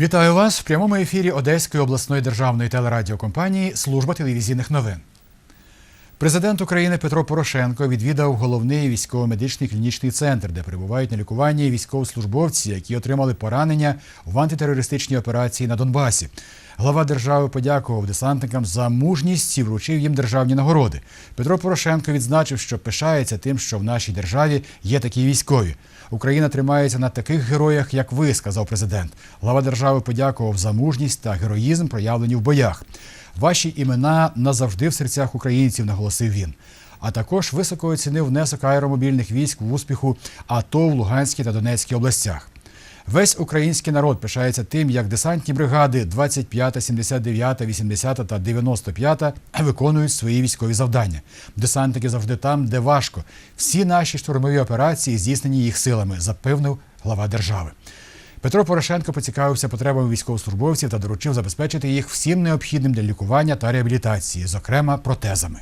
Вітаю вас в прямому ефірі Одеської обласної державної телерадіокомпанії Служба телевізійних новин. Президент України Петро Порошенко відвідав головний військово-медичний клінічний центр, де перебувають на лікуванні військовослужбовці, які отримали поранення в антитерористичній операції на Донбасі. Глава держави подякував десантникам за мужність і вручив їм державні нагороди. Петро Порошенко відзначив, що пишається тим, що в нашій державі є такі військові. Україна тримається на таких героях, як ви, сказав президент. Глава держави подякував за мужність та героїзм, проявлені в боях. Ваші імена назавжди в серцях українців, наголосив він. А також високо оцінив внесок аеромобільних військ в успіху АТО в Луганській та Донецькій областях. Весь український народ пишається тим, як десантні бригади 25, 79, 80 та 95 виконують свої військові завдання. Десантники завжди там, де важко. Всі наші штурмові операції здійснені їх силами, запевнив глава держави. Петро Порошенко поцікавився потребами військовослужбовців та доручив забезпечити їх всім необхідним для лікування та реабілітації, зокрема протезами.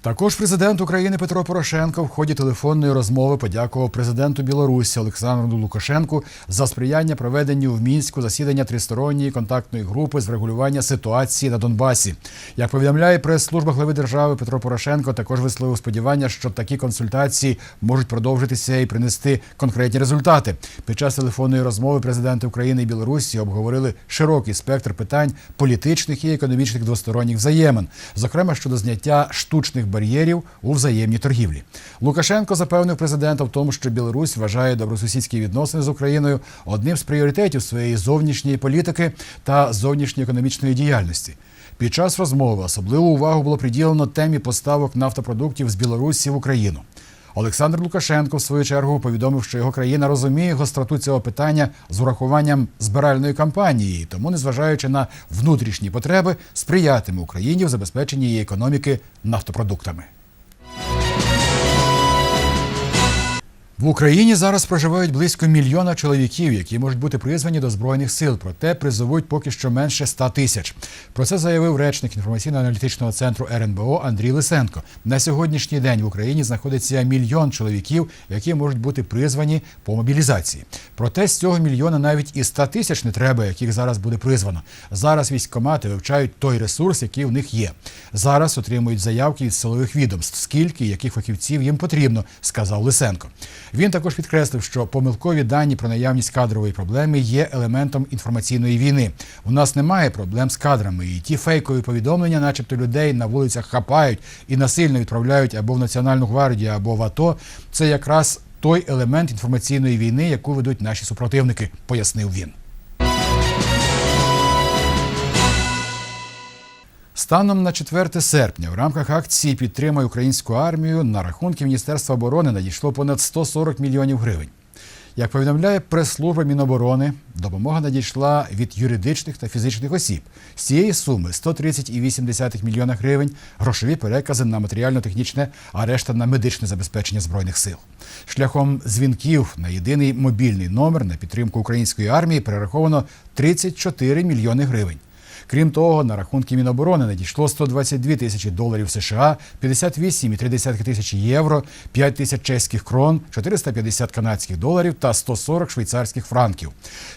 Також президент України Петро Порошенко в ході телефонної розмови подякував президенту Білорусі Олександру Лукашенку за сприяння проведенню в мінську засідання тристоронньої контактної групи з врегулювання ситуації на Донбасі. Як повідомляє прес-служба глави держави, Петро Порошенко також висловив сподівання, що такі консультації можуть продовжитися і принести конкретні результати. Під час телефонної розмови президенти України і Білорусі обговорили широкий спектр питань політичних і економічних двосторонніх взаємин, зокрема щодо зняття штучних бар'єрів у взаємній торгівлі. Лукашенко запевнив президента в тому, що Білорусь вважає добросусідські відносини з Україною одним з пріоритетів своєї зовнішньої політики та зовнішньої економічної діяльності. Під час розмови особливу увагу було приділено темі поставок нафтопродуктів з Білорусі в Україну. Олександр Лукашенко, в свою чергу, повідомив, що його країна розуміє гостроту цього питання з урахуванням збиральної кампанії, тому, незважаючи на внутрішні потреби, сприятиме Україні в забезпеченні її економіки нафтопродуктами. В Україні зараз проживають близько мільйона чоловіків, які можуть бути призвані до збройних сил, проте призовуть поки що менше 100 тисяч. Про це заявив речник інформаційно-аналітичного центру РНБО Андрій Лисенко. На сьогоднішній день в Україні знаходиться мільйон чоловіків, які можуть бути призвані по мобілізації. Проте з цього мільйона навіть і 100 тисяч не треба, яких зараз буде призвано. Зараз військкомати вивчають той ресурс, який в них є. Зараз отримують заявки від силових відомств, скільки і яких фахівців їм потрібно, сказав Лисенко. Він також підкреслив, що помилкові дані про наявність кадрової проблеми є елементом інформаційної війни. У нас немає проблем з кадрами, і ті фейкові повідомлення, начебто людей на вулицях хапають і насильно відправляють або в Національну гвардію, або в АТО. Це якраз той елемент інформаційної війни, яку ведуть наші супротивники, пояснив він. Станом на 4 серпня в рамках акції Підтримай українську армію на рахунки Міністерства оборони надійшло понад 140 мільйонів гривень. Як повідомляє прес-служба Міноборони, допомога надійшла від юридичних та фізичних осіб. З цієї суми 130,8 мільйона гривень грошові перекази на матеріально-технічне, а решта на медичне забезпечення збройних сил. Шляхом дзвінків на єдиний мобільний номер на підтримку української армії перераховано 34 мільйони гривень. Крім того, на рахунки Міноборони надійшло 122 тисячі доларів США, 58,3 тисячі євро, 5 тисяч чеських крон, 450 канадських доларів та 140 швейцарських франків.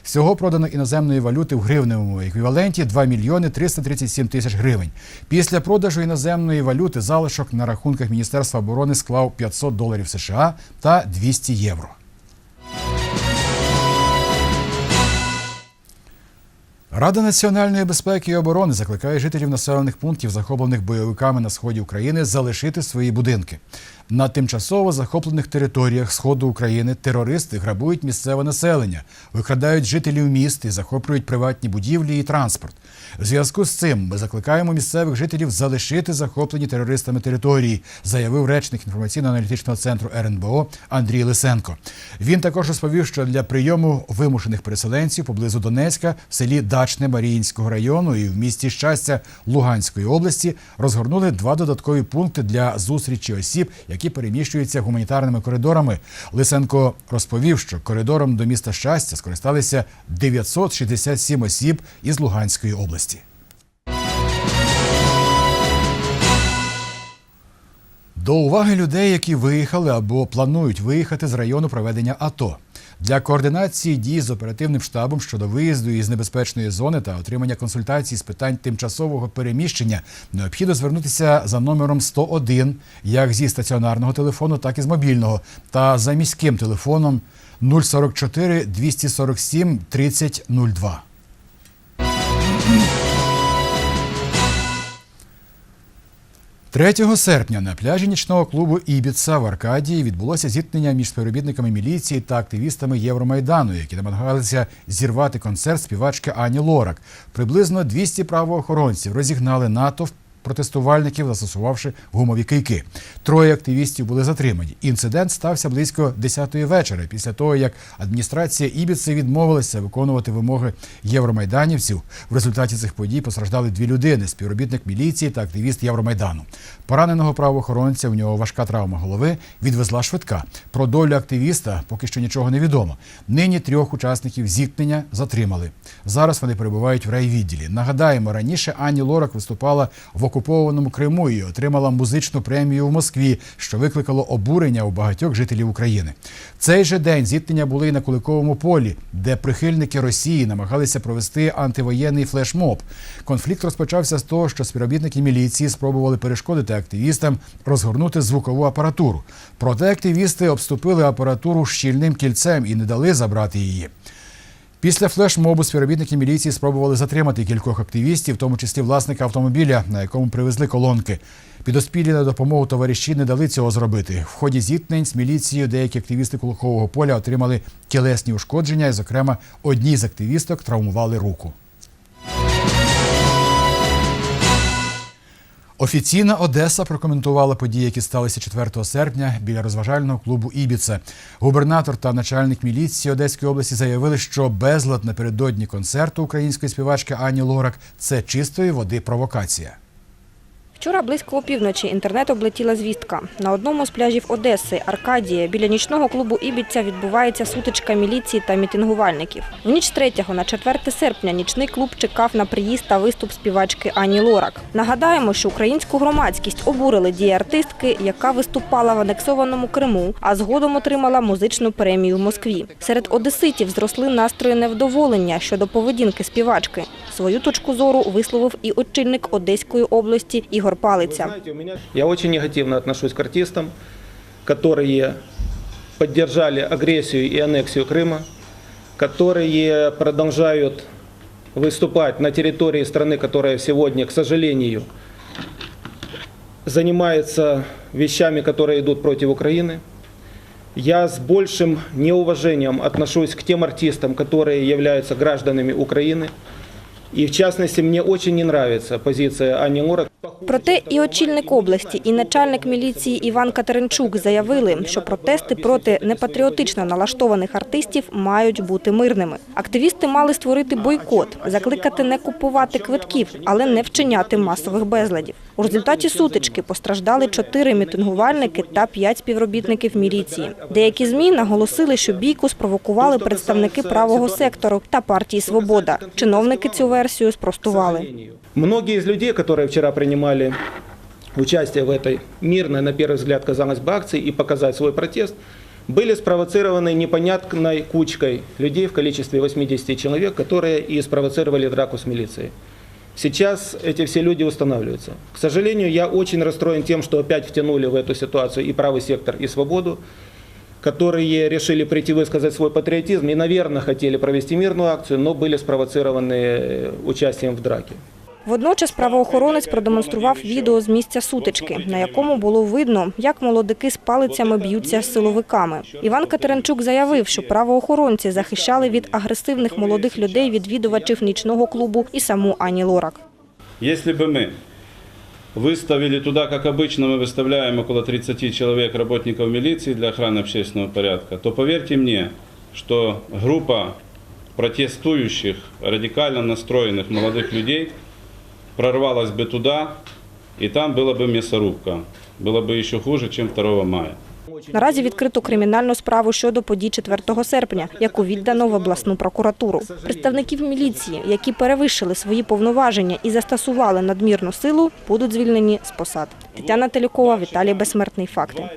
Всього продано іноземної валюти в гривневому еквіваленті 2 мільйони 337 тисяч гривень. Після продажу іноземної валюти залишок на рахунках Міністерства оборони склав 500 доларів США та 200 євро. Рада національної безпеки і оборони закликає жителів населених пунктів, захоплених бойовиками на сході України, залишити свої будинки. На тимчасово захоплених територіях сходу України терористи грабують місцеве населення, викрадають жителів міст і захоплюють приватні будівлі і транспорт. В зв'язку з цим ми закликаємо місцевих жителів залишити захоплені терористами території, заявив речник інформаційно-аналітичного центру РНБО Андрій Лисенко. Він також розповів, що для прийому вимушених переселенців поблизу Донецька в селі Дачне Маріїнського району і в місті Щастя Луганської області розгорнули два додаткові пункти для зустрічі осіб, які переміщуються гуманітарними коридорами. Лисенко розповів, що коридором до міста щастя скористалися 967 осіб із Луганської області. До уваги людей, які виїхали або планують виїхати з району проведення АТО. Для координації дій з оперативним штабом щодо виїзду із небезпечної зони та отримання консультацій з питань тимчасового переміщення необхідно звернутися за номером 101 як зі стаціонарного телефону, так і з мобільного, та за міським телефоном 044 247 3002. – 3 серпня на пляжі нічного клубу Ібіца в Аркадії відбулося зіткнення між співробітниками міліції та активістами Євромайдану, які намагалися зірвати концерт співачки Ані Лорак. Приблизно 200 правоохоронців розігнали натовп протестувальників, застосувавши гумові кийки. Троє активістів були затримані. Інцидент стався близько 10-ї вечора, після того як адміністрація Ібіци відмовилася виконувати вимоги євромайданівців. В результаті цих подій постраждали дві людини: співробітник міліції та активіст Євромайдану. Пораненого правоохоронця у нього важка травма голови відвезла швидка. Про долю активіста поки що нічого не відомо. Нині трьох учасників зіткнення затримали. Зараз вони перебувають в райвідділі. Нагадаємо, раніше Ані Лорак виступала в окупованому Криму і отримала музичну премію в Москві, що викликало обурення у багатьох жителів України. Цей же день зіткнення були і на Куликовому полі, де прихильники Росії намагалися провести антивоєнний флешмоб. Конфлікт розпочався з того, що співробітники міліції спробували перешкодити активістам розгорнути звукову апаратуру. Проте активісти обступили апаратуру щільним кільцем і не дали забрати її. Після флешмобу співробітники міліції спробували затримати кількох активістів, в тому числі власника автомобіля, на якому привезли колонки. Підоспілі на допомогу товариші не дали цього зробити. В ході зіткнень з міліцією деякі активісти Кулакового поля отримали тілесні ушкодження, і, зокрема, одній з активісток травмували руку. Офіційна Одеса прокоментувала події, які сталися 4 серпня біля розважального клубу Ібіце. Губернатор та начальник міліції Одеської області заявили, що безлад напередодні концерту української співачки Ані Лорак це чистої води провокація. Вчора близько опівночі інтернет облетіла звістка. На одному з пляжів Одеси, Аркадія, біля нічного клубу Ібіця відбувається сутичка міліції та мітингувальників. В ніч 3 на 4 серпня нічний клуб чекав на приїзд та виступ співачки Ані Лорак. Нагадаємо, що українську громадськість обурили дії артистки, яка виступала в анексованому Криму, а згодом отримала музичну премію в Москві. Серед одеситів зросли настрої невдоволення щодо поведінки співачки. Свою точку зору висловив і очільник Одеської області Ігор Палиця. Знаете, у меня- Я очень негативно отношусь к артистам, которые поддержали агрессию и аннексию Крыма, которые продолжают выступать на территории страны, которая сегодня, к сожалению, занимается вещами, которые идут против Украины. Я с большим неуважением отношусь к тем артистам, которые являются гражданами Украины. И в частности, мне очень не нравится позиция Ани Лорак. Проте і очільник області, і начальник міліції Іван Катеринчук заявили, що протести проти непатріотично налаштованих артистів мають бути мирними. Активісти мали створити бойкот, закликати не купувати квитків, але не вчиняти масових безладів. У результаті сутички постраждали чотири мітингувальники та п'ять співробітників міліції. Деякі змі наголосили, що бійку спровокували представники правого сектору та партії Свобода. Чиновники цю версію спростували. Многие из людей, которые вчера принимали участие в этой мирной, на первый взгляд, казалось бы, акции и показать свой протест, были спровоцированы непонятной кучкой людей в количестве 80 человек, которые и спровоцировали драку с милицией. Сейчас эти все люди устанавливаются. К сожалению, я очень расстроен тем, что опять втянули в эту ситуацию и правый сектор, и свободу, которые решили прийти высказать свой патриотизм и, наверное, хотели провести мирную акцию, но были спровоцированы э, участием в драке. Водночас правоохоронець продемонстрував відео з місця сутички, на якому було видно, як молодики з палицями б'ються з силовиками. Іван Катеринчук заявив, що правоохоронці захищали від агресивних молодих людей відвідувачів нічного клубу і саму Ані Лорак. Если бы мы выставили туда, как обычно мы выставляем около 30 человек работников милиции для охраны общественного порядка, то поверьте мне, что группа протестующих, радикально настроенных молодых людей прорвалась бы туда, и там была бы мясорубка. Было бы еще хуже, чем 2 мая. Наразі відкрито кримінальну справу щодо подій 4 серпня, яку віддано в обласну прокуратуру. Представників міліції, які перевищили свої повноваження і застосували надмірну силу, будуть звільнені з посад. Тетяна Телюкова, Віталій Безсмертний. Факти.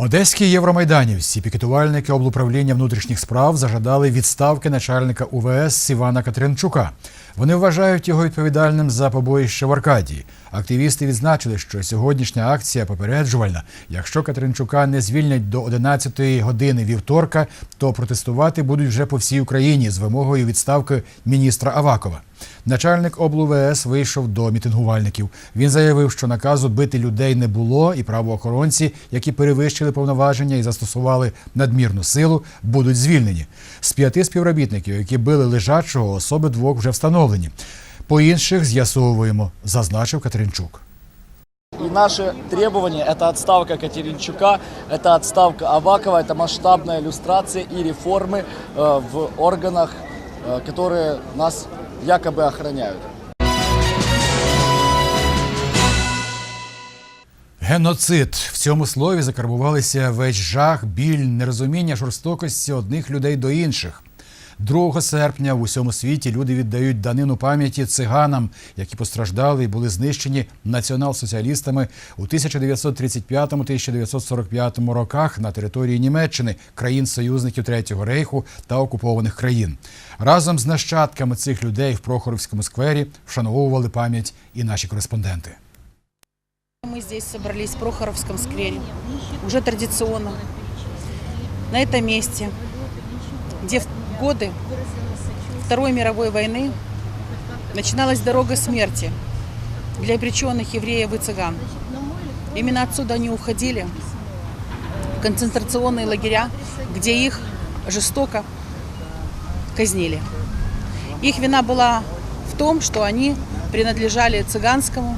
Одеські євромайданівці, пікетувальники облуправління внутрішніх справ зажадали відставки начальника УВС Івана Катеринчука. Вони вважають його відповідальним за побоїще в Аркадії. Активісти відзначили, що сьогоднішня акція попереджувальна. Якщо Катеринчука не звільнять до 11-ї години вівторка, то протестувати будуть вже по всій Україні з вимогою відставки міністра Авакова. Начальник облУВС вийшов до мітингувальників. Він заявив, що наказу бити людей не було, і правоохоронці, які перевищили повноваження і застосували надмірну силу, будуть звільнені. З п'яти співробітників, які били лежачого, особи двох вже встановлені. По інших з'ясовуємо, зазначив Катеринчук. И наши требования – это отставка Катеринчука, это отставка Авакова, это масштабная иллюстрация и реформы э, в органах, э, которые нас якобы охраняют. Геноцид в цьому слові закарбувалися весь жах, біль, нерозуміння жорстокості одних людей до інших. 2 серпня в усьому світі люди віддають данину пам'яті циганам, які постраждали і були знищені націонал-соціалістами у 1935-1945 роках на території Німеччини, країн-союзників Третього рейху та окупованих країн. Разом з нащадками цих людей в Прохоровському сквері вшановували пам'ять і наші кореспонденти. Мы здесь собрались в Прохоровском сквере, уже традиционно, на этом месте, где годы Второй мировой войны начиналась дорога смерти для обреченных евреев и цыган. Именно отсюда они уходили в концентрационные лагеря, где их жестоко казнили. Их вина была в том, что они принадлежали цыганскому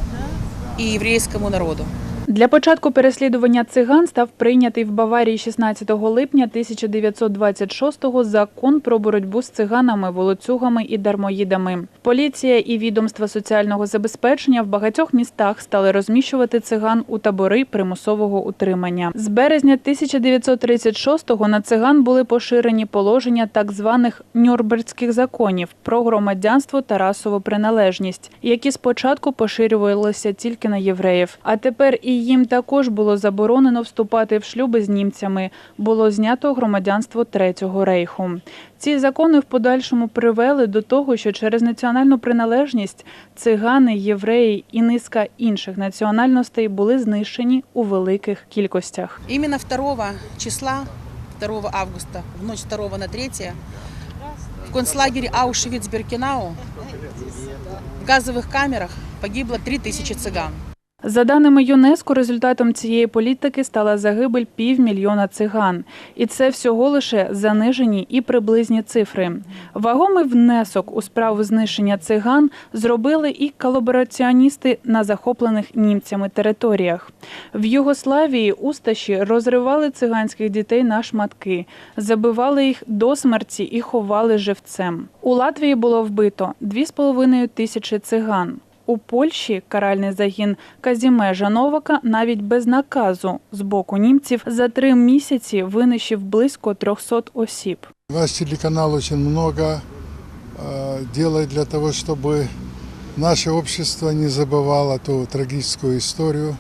і єврейському народу. Для початку переслідування циган став прийнятий в Баварії 16 липня 1926-го закон про боротьбу з циганами, волоцюгами і дармоїдами. Поліція і відомства соціального забезпечення в багатьох містах стали розміщувати циган у табори примусового утримання. З березня 1936-го на циган були поширені положення так званих Нюрнберзьких законів про громадянство та расову приналежність, які спочатку поширювалися тільки на євреїв. А тепер і їм також було заборонено вступати в шлюби з німцями. Було знято громадянство Третього рейху. Ці закони в подальшому привели до того, що через національну приналежність цигани, євреї і низка інших національностей були знищені у великих кількостях. Именно 2 числа, 2 августа, в ночь 2 на 3, в концлагере Аушвиц-Биркенау в газовых камерах погибло 3000 цыган. За даними ЮНЕСКО, результатом цієї політики стала загибель півмільйона циган, і це всього лише занижені і приблизні цифри. Вагомий внесок у справу знищення циган зробили і колабораціоністи на захоплених німцями територіях. В Югославії усташі розривали циганських дітей на шматки, забивали їх до смерті і ховали живцем. У Латвії було вбито 2,5 тисячі циган У Польщі каральний загін Казімежа Новака навіть без наказу з боку німців за три місяці винищив близько 300 осіб. Ваш телеканал очень много э, делает для того, чтобы наше общество не забывало ту трагическую историю,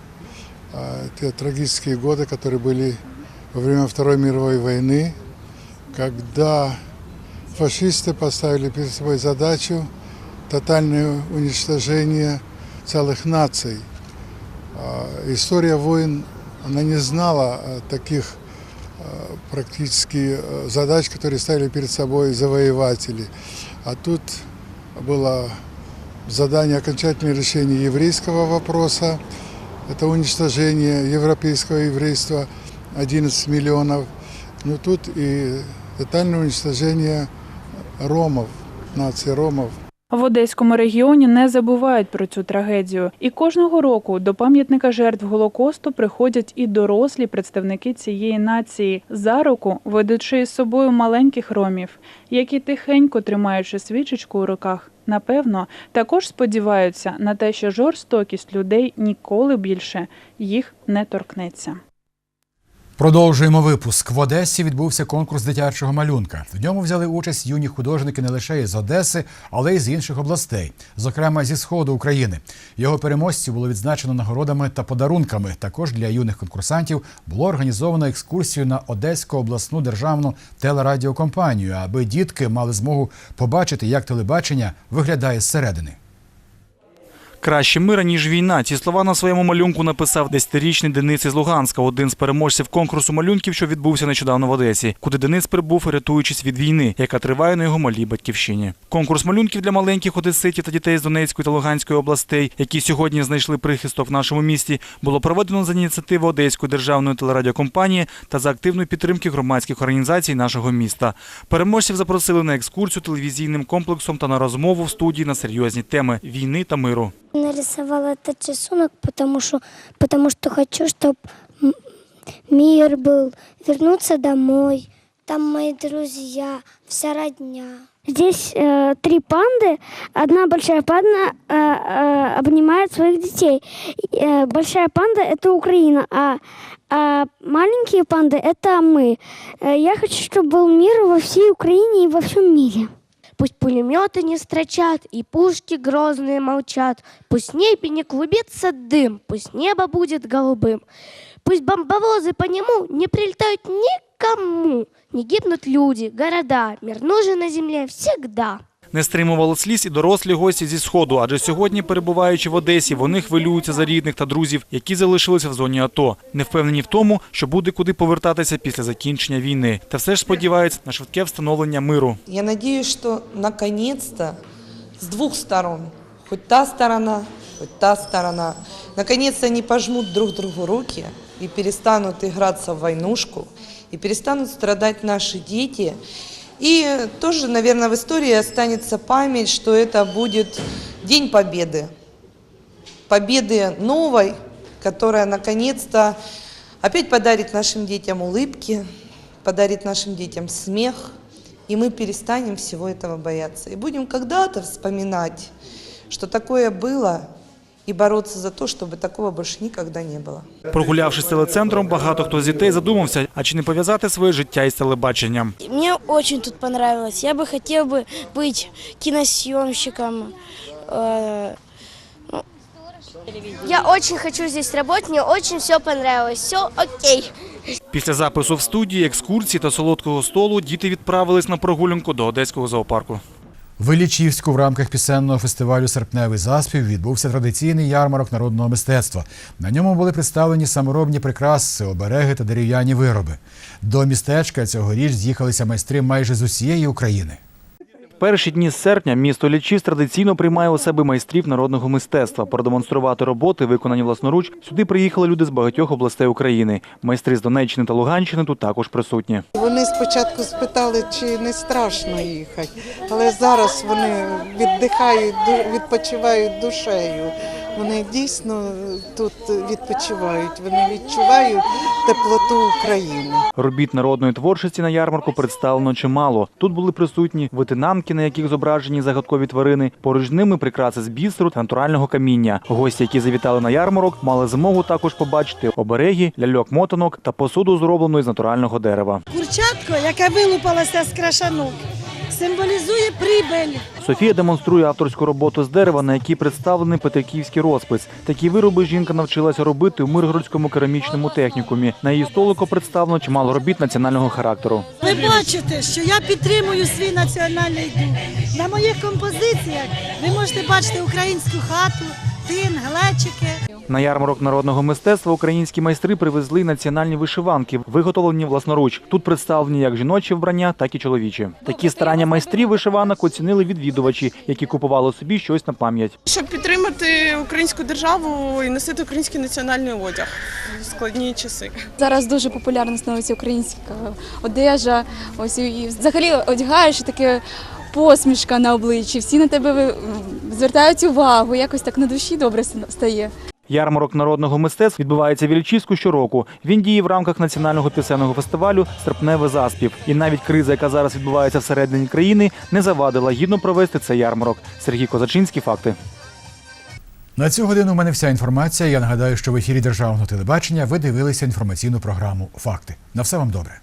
э, те трагические годы, которые были во время Второй мировой войны, когда фашисты поставили перед собой задачу тотальное уничтожение целых наций. А, История войн, она не знала э, таких э, практически задач, которые ставили перед собой завоеватели. А тут было задание окончательное решение еврейского вопроса. Это уничтожение европейского еврейства 11 миллионов. Но тут и тотальное уничтожение ромов, нации ромов. В Одеському регіоні не забувають про цю трагедію. І кожного року до пам'ятника жертв Голокосту приходять і дорослі представники цієї нації за руку, ведучи із собою маленьких ромів, які тихенько тримаючи свічечку у руках, напевно, також сподіваються на те, що жорстокість людей ніколи більше їх не торкнеться. Продовжуємо випуск. В Одесі відбувся конкурс дитячого малюнка. В ньому взяли участь юні художники не лише із Одеси, але й з інших областей, зокрема зі сходу України. Його переможців було відзначено нагородами та подарунками. Також для юних конкурсантів було організовано екскурсію на Одеську обласну державну телерадіокомпанію, аби дітки мали змогу побачити, як телебачення виглядає зсередини. Краще мира, ніж війна. Ці слова на своєму малюнку написав десятирічний Денис із Луганська, один з переможців конкурсу малюнків, що відбувся нещодавно в Одесі, куди Денис прибув, рятуючись від війни, яка триває на його малій батьківщині. Конкурс малюнків для маленьких одеситів та дітей з Донецької та Луганської областей, які сьогодні знайшли прихисток в нашому місті, було проведено за ініціативи Одеської державної телерадіокомпанії та за активної підтримки громадських організацій нашого міста. Переможців запросили на екскурсію телевізійним комплексом та на розмову в студії на серйозні теми війни та миру. Нарисовала этот рисунок, потому что, потому что хочу, чтобы мир был, вернуться домой. Там мои друзья, вся родня. Здесь э, три панды. Одна большая панда э, э, обнимает своих детей. Э, большая панда это Украина, а, а маленькие панды это мы. Э, я хочу, чтобы был мир во всей Украине и во всем мире. Пусть пулеметы не строчат, и пушки грозные молчат. Пусть в небе не клубится дым, пусть небо будет голубым. Пусть бомбовозы по нему не прилетают никому. Не гибнут люди, города. Мир нужен на земле всегда. Не стримували сліз і дорослі гості зі сходу, адже сьогодні, перебуваючи в Одесі, вони хвилюються за рідних та друзів, які залишилися в зоні АТО, не впевнені в тому, що буде куди повертатися після закінчення війни, та все ж сподіваються на швидке встановлення миру. Я надеюсь, что наконец-то с двух сторон, хоть та сторона, хоть та сторона, наконец-то они пожмут друг другу руки и перестанут играться в войнушку, и перестанут страдать наши дети. И тоже, наверное, в истории останется память, что это будет День Победы. Победы новой, которая наконец-то опять подарит нашим детям улыбки, подарит нашим детям смех, и мы перестанем всего этого бояться. И будем когда-то вспоминать, что такое было, и бороться за то, чтобы такого больше никогда не было. Прогулявшись телецентром, багато хто з дітей задумався, а чи не пов'язати своє життя із телебаченням. Мне очень тут понравилось. Я бы хотел бы быть киносъемщиком. Э, ну, Я очень хочу здесь работать, мне очень все понравилось. Все окей. Після запису в студії, екскурсії та солодкого столу діти відправились на прогулянку до одеського зоопарку. В Ілічівську в рамках пісенного фестивалю Серпневий заспів відбувся традиційний ярмарок народного мистецтва. На ньому були представлені саморобні прикраси, обереги та дерев'яні вироби. До містечка цьогоріч з'їхалися майстри майже з усієї України. Перші дні серпня місто Лічіс традиційно приймає у себе майстрів народного мистецтва. Продемонструвати роботи, виконані власноруч, сюди приїхали люди з багатьох областей України. Майстри з Донеччини та Луганщини тут також присутні. Вони спочатку спитали, чи не страшно їхати, але зараз вони віддихають, відпочивають душею. Вони дійсно тут відпочивають, вони відчувають теплоту України. Робіт народної творчості на ярмарку представлено чимало. Тут були присутні витинанки, на яких зображені загадкові тварини. Поруч ними прикраси з бісеру та натурального каміння. Гості, які завітали на ярмарок, мали змогу також побачити обереги, ляльок мотанок та посуду, зроблену з натурального дерева. Курчатко, яке вилупалося з крашанок, символізує прибиль. Софія демонструє авторську роботу з дерева, на якій представлений петриківський розпис. Такі вироби жінка навчилася робити у Миргородському керамічному технікумі. На її столику представлено чимало робіт національного характеру. Ви бачите, що я підтримую свій національний дух. На моїх композиціях ви можете бачити українську хату, тин, глечики. На ярмарок народного мистецтва українські майстри привезли національні вишиванки, виготовлені власноруч. Тут представлені як жіночі вбрання, так і чоловічі. Такі старання майстрів вишиванок оцінили відвідувачі, які купували собі щось на пам'ять. Щоб підтримати українську державу і носити український національний одяг в складні часи. Зараз дуже популярна становиться українська одежа. Ось і взагалі одягаєш таке посмішка на обличчі. Всі на тебе звертають увагу, якось так на душі добре стає. Ярмарок народного мистецтва відбувається в Ільчівську щороку. Він діє в рамках національного пісенного фестивалю Серпневий заспів. І навіть криза, яка зараз відбувається всередині країни, не завадила гідно провести цей ярмарок. Сергій Козачинський. Факти. На цю годину у мене вся інформація. Я нагадаю, що в ефірі державного телебачення ви дивилися інформаційну програму Факти. На все вам добре.